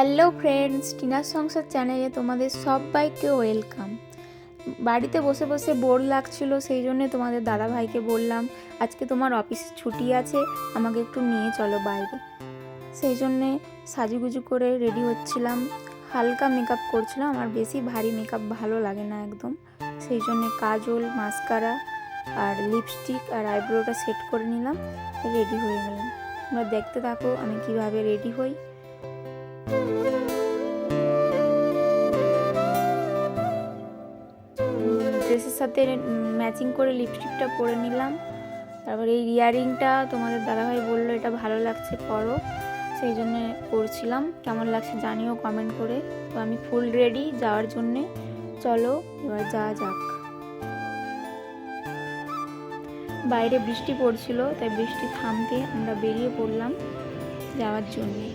Hello friends টিনার সংসার চ্যানেলে তোমাদের সবাইকে ওয়েলকাম। বাড়িতে বসে বসে বোর লাগছিল, সেই জন্যে তোমাদের দাদা ভাইকে বললাম, আজকে তোমার অফিস ছুটি আছে, আমাকে একটু নিয়ে চলো বাইরে। সেই জন্যে সাজুগুজু করে রেডি হচ্ছিলাম। হালকা মেকআপ করছিলাম, আমার বেশি ভারী মেকআপ ভালো লাগে না একদম। সেই জন্যে কাজল, মাস্কারা আর লিপস্টিক আর আইব্রোটা সেট করে নিলাম, রেডি হয়ে গেলাম। তোমরা দেখতে থাকো আমি কীভাবে রেডি হই। ড্রেসের সাথে ম্যাচিং করে লিপস্টিকটা পরে নিলাম। তারপরে এই ইয়ারিংটা তোমাদের দাদাভাই বলল, এটা ভালো লাগছে, পরো। সেই জন্য পরছিলাম। কেমন লাগছে জানিও কমেন্ট করে। তো আমি ফুল রেডি যাওয়ার জন্যে। চলো, এবার যাওয়া যাক। বাইরে বৃষ্টি পড়ছিল, তাই বৃষ্টি থামতে আমরা বেরিয়ে পড়লাম যাওয়ার জন্যে।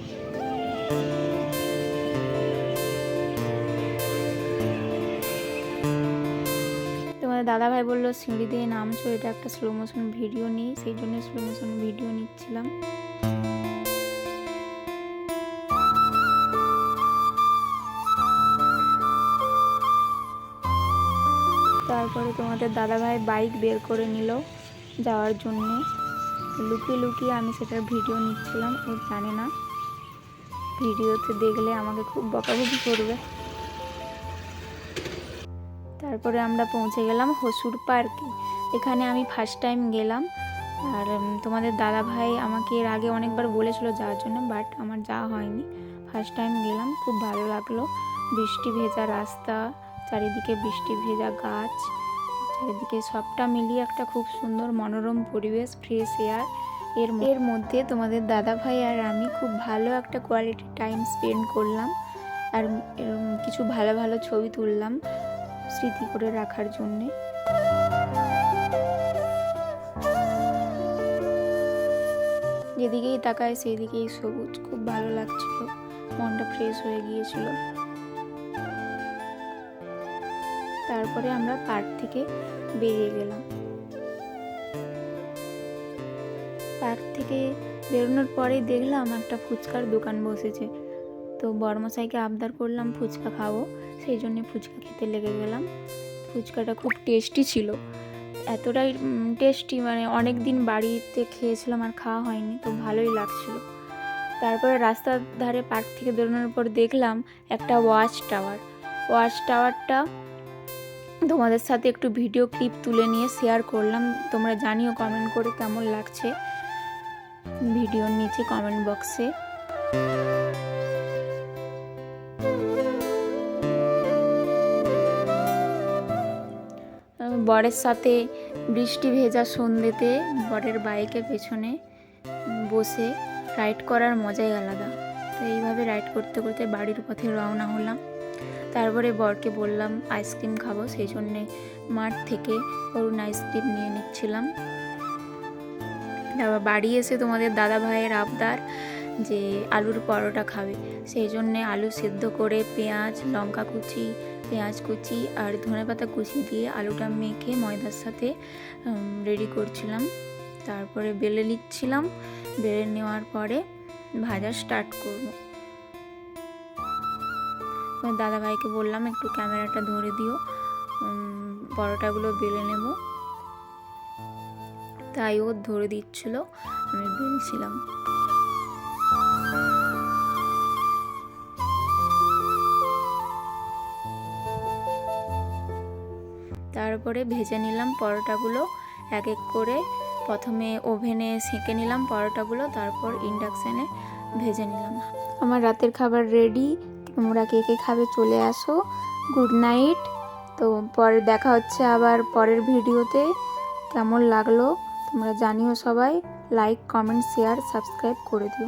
তোমাদের দাদা ভাই বলল, সিঁড়ি দিয়ে নামছো, এটা একটা স্লো মোশন ভিডিও নিই, সেই জন্য স্লো মোশন ভিডিও নিচ্ছিলাম। তারপরে তোমাদের দাদা ভাই বাইক বের করে নিল যাওয়ার জন্যে। লুকিয়ে লুকিয়ে আমি সেটার ভিডিও নিচ্ছিলাম, ও জানে না। ভিডিওতে দেখলে আমাকে খুব বকাবকি করবে। তারপরে আমরা পৌঁছে গেলাম হসুর পার্কে। এখানে আমি ফার্স্ট টাইম গেলাম। আর তোমাদের দাদা ভাই আমাকে এর আগে অনেকবার বলেছিল যাওয়ার জন্য বাট আমার যাওয়া হয়নি। ফার্স্ট টাইম গেলাম, খুব ভালো লাগল। বৃষ্টি ভেজা রাস্তা, চারিদিকে বৃষ্টি ভেজা গাছ, চারিদিকে সবটা মিলিয়ে একটা খুব সুন্দর মনোরম পরিবেশ ফ্রেশ এয়ার এর এর মধ্যে তোমাদের দাদা ভাই আর আমি খুব ভালো একটা কোয়ালিটি টাইম স্পেন্ড করলাম আর কিছু ভালো ভালো ছবি তুললাম স্মৃতি করে রাখার জন্যে। যেদিকেই তাকায় সেই দিকেই সবুজ, খুব ভালো লাগছিল, মনটা ফ্রেশ হয়ে গিয়েছিল। তারপরে আমরা পার্ক থেকে বেরিয়ে গেলাম। পার্ক থেকে বেরোনোর পরেই দেখলাম একটা ফুচকার দোকান বসেছে। তো বর্মশাইকে আবদার করলাম ফুচকা খাব, সেই জন্যে ফুচকা খেতে লেগে গেলাম। ফুচকাটা খুব টেস্টি ছিল। এতটাই টেস্টি মানে অনেক দিন বাড়িতে খেয়েছিলাম আর খাওয়া হয়নি, তো ভালোই লাগছিল। তারপরে রাস্তার ধারে পার্ক থেকে বেরোনোর পর দেখলাম একটা ওয়াচ টাওয়ার। ওয়াচ টাওয়ারটা তোমাদের সাথে একটু ভিডিও ক্লিপ তুলে নিয়ে শেয়ার করলাম। তোমরা জানিও কমেন্ট করে কেমন লাগছে। ভিডিওর নিচে কমেন্ট বক্সে বরের সাথে বৃষ্টি ভেজা সন্ধ্যেতে বরের বাইকের পেছনে বসে রাইড করার মজাই আলাদা। তো এইভাবে রাইড করতে করতে বাড়ির পথে রওনা হলাম। তারপরে বরকে বললাম আইসক্রিম খাব। সেই জন্যে মাঠ থেকে অরুণ আইসক্রিম নিয়ে নিচ্ছিলাম। বাড়ি এসে তোমাদের দাদা ভাইয়ের আবদার যে আলুর পরোটা খাবে। সেই জন্যে আলু সেদ্ধ করে পেঁয়াজ, লঙ্কা কুচি, পেঁয়াজ কুচি আর ধনেপাতা কুচি দিয়ে আলুটা মেখে ময়দার সাথে রেডি করছিলাম। তারপরে বেলে নিচ্ছিলাম। বেলে নেওয়ার পরে ভাজা স্টার্ট করব। তোমার দাদা ভাইকে বললাম, একটু ক্যামেরাটা ধরে দিও। পরোটাগুলো বেলে নেব। তাই ও ধরে দিচ্ছিল। আমি বেলছিলাম তারপরে ভেজে নিলাম পরোটাগুলো। এক এক করে প্রথমে ওভেনে সেঁকে নিলাম পরোটাগুলো, তারপর ইন্ডাকশানে ভেজে নিলাম। আমার রাতের খাবার রেডি। তোমরা কে কে খাবে চলে আসো। Good night. তো পরে দেখা হচ্ছে আবার পরের ভিডিওতে। কেমন লাগল? তোমরা জানিও সবাই লাইক কমেন্ট শেয়ার সাবস্ক্রাইব করে দিও।